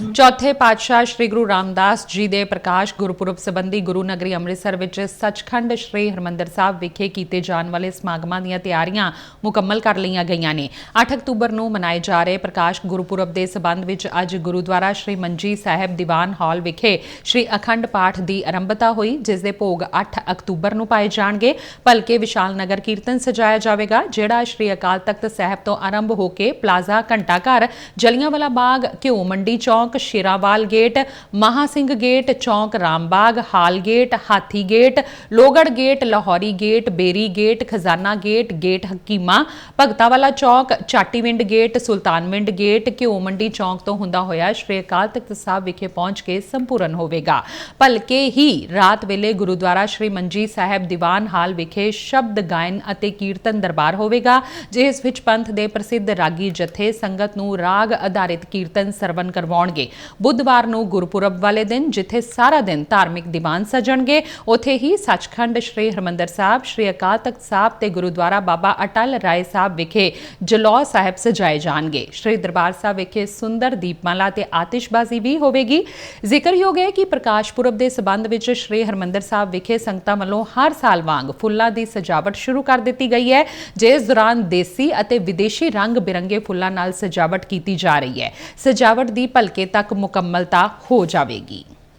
ਚੌਥੇ ਪਾਤਸ਼ਾਹ ਸ੍ਰੀ ਗੁਰੂ ਰਾਮਦਾਸ ਜੀ ਦੇ ਪ੍ਰਕਾਸ਼ ਗੁਰਪੁਰਬ ਸੰਬੰਧੀ ਗੁਰੂ ਨਗਰੀ ਅੰਮ੍ਰਿਤਸਰ ਵਿੱਚ ਸੱਚਖੰਡ ਸ੍ਰੀ ਹਰਮੰਦਰ ਸਾਹਿਬ ਵਿਖੇ ਕੀਤੇ ਜਾਣ ਵਾਲੇ ਸਮਾਗਮਾਂ ਦੀਆਂ ਤਿਆਰੀਆਂ ਮੁਕੰਮਲ ਕਰ ਲਈਆਂ ਗਈਆਂ ਨੇ। 8 ਅਕਤੂਬਰ ਨੂੰ ਮਨਾਏ ਜਾ ਰਹੇ ਪ੍ਰਕਾਸ਼ ਗੁਰਪੁਰਬ ਦੇ ਸਬੰਧ ਵਿੱਚ ਅੱਜ ਗੁਰਦੁਆਰਾ ਸ੍ਰੀ ਮੰਜੀ ਸਾਹਿਬ ਦੀਵਾਨ ਹਾਲ ਵਿਖੇ ਸ੍ਰੀ ਅਖੰਡ ਪਾਠ ਦੀ ਆਰੰਭਤਾ ਹੋਈ, ਜਿਸ ਦੇ ਭੋਗ 8 ਅਕਤੂਬਰ ਨੂੰ ਪਾਏ ਜਾਣਗੇ। ਭਲਕੇ ਵਿਸ਼ਾਲ ਨਗਰ ਕੀਰਤਨ ਸਜਾਇਆ ਜਾਵੇਗਾ, ਜਿਹੜਾ ਸ੍ਰੀ ਅਕਾਲ ਤਖਤ ਸਾਹਿਬ ਤੋਂ ਆਰੰਭ ਹੋ ਕੇ ਪਲਾਜ਼ਾ ਘੰਟਾ ਘਰ, ਜਲੀਆਂਵਾਲਾ ਬਾਗ, ਘਿਓ ਮੰਡੀ ਚੌਂਕ ਸ਼ੇਰਾਵਾਲ ਗੇਟ ਮਹਾ ਸਿੰਘ ਗੇਟ, ਚੌਂਕ, Rambagh, hall gate, Hathi gate, Lohgarh gate, Lahori gate, Beri gate, Khazana gate gate Hakima, Bhagtanwala ਚੌਂਕ, ਚਾਟੀਵਿੰਡ ਗੇਟ, ਸੁਲਤਾਨਵਿੰਡ ਗੇਟ, ਘਿਓ ਮੰਡੀ ਚੌਂਕ ਤੋਂ ਹੁੰਦਾ ਹੋਇਆ ਸ਼੍ਰੀ ਅਕਾਲ ਤਖਤ ਸਾਹਿਬ ਵਿਖੇ ਪਹੁੰਚ ਕੇ ਸੰਪੂਰਨ ਹੋਵੇਗਾ। ਭਲਕੇ ਹੀ ਰਾਤ ਵੇਲੇ ਗੁਰਦੁਆਰਾ ਸ਼੍ਰੀ ਮੰਜੀ ਸਾਹਿਬ ਦੀਵਾਨ ਹਾਲ ਵਿਖੇ ਸ਼ਬਦ ਗਾਇਨ ਅਤੇ ਕੀਰਤਨ ਦਰਬਾਰ ਹੋਵੇਗਾ, ਜਿਸ ਵਿੱਚ ਪੰਥ ਦੇ ਪ੍ਰਸਿੱਧ ਰਾਗੀ ਜਥੇ ਸੰਗਤ ਨੂੰ ਰਾਗ ਆਧਾਰਿਤ ਕੀਰਤਨ ਸਰਵਨ ਕਰਵਾਉਣਗੇ। ਬੁੱਧਵਾਰ ਨੂੰ ਗੁਰਪੁਰਬ ਵਾਲੇ ਦਿਨ, ਜਿੱਥੇ ਸਾਰਾ ਦਿਨ ਧਾਰਮਿਕ ਦੀਵਾਨ ਸਜਣਗੇ, ਉਥੇ ਹੀ ਸੱਚਖੰਡ ਸ੍ਰੀ ਹਰਮੰਦਰ ਸਾਹਿਬ, ਸ੍ਰੀ ਅਕਾਲ ਤਖਤ ਸਾਹਿਬ ਤੇ ਗੁਰਦੁਆਰਾ ਬਾਬਾ ਅਟਲ ਰਾਏ ਸਾਹਿਬ ਵਿਖੇ ਜਲੌ ਸਾਹਿਬ ਸਜਾਏ ਜਾਣਗੇ। ਸ੍ਰੀ ਦਰਬਾਰ ਸਾਹਿਬ ਵਿਖੇ ਸੁੰਦਰ ਦੀਪਮਾਲਾ ਤੇ ਆਤਿਸ਼ਬਾਜ਼ੀ ਵੀ ਹੋਵੇਗੀ। ਜ਼ਿਕਰਯੋਗ ਹੈ ਕਿ ਪ੍ਰਕਾਸ਼ ਪੁਰਬ ਦੇ ਸਬੰਧ ਵਿੱਚ ਸ੍ਰੀ ਹਰਮੰਦਰ ਸਾਹਿਬ ਵਿਖੇ ਸੰਗਤਾਂ ਵੱਲੋਂ ਹਰ ਸਾਲ ਵਾਂਗ ਫੁੱਲਾਂ ਦੀ ਸਜਾਵਟ ਸ਼ੁਰੂ ਕਰ ਦਿੱਤੀ ਗਈ ਹੈ, ਜਿਸ ਦੌਰਾਨ ਦੇਸੀ ਅਤੇ ਵਿਦੇਸ਼ੀ ਰੰਗ ਬਿਰੰਗੇ ਫੁੱਲਾਂ ਨਾਲ ਸਜਾਵਟ ਕੀਤੀ ਜਾ ਰਹੀ ਹੈ। ਸਜਾਵਟ ਦੀ ਭਲਕੇ ਤੱਕ ਮੁਕੰਮਲਤਾ ਹੋ ਜਾਵੇਗੀ।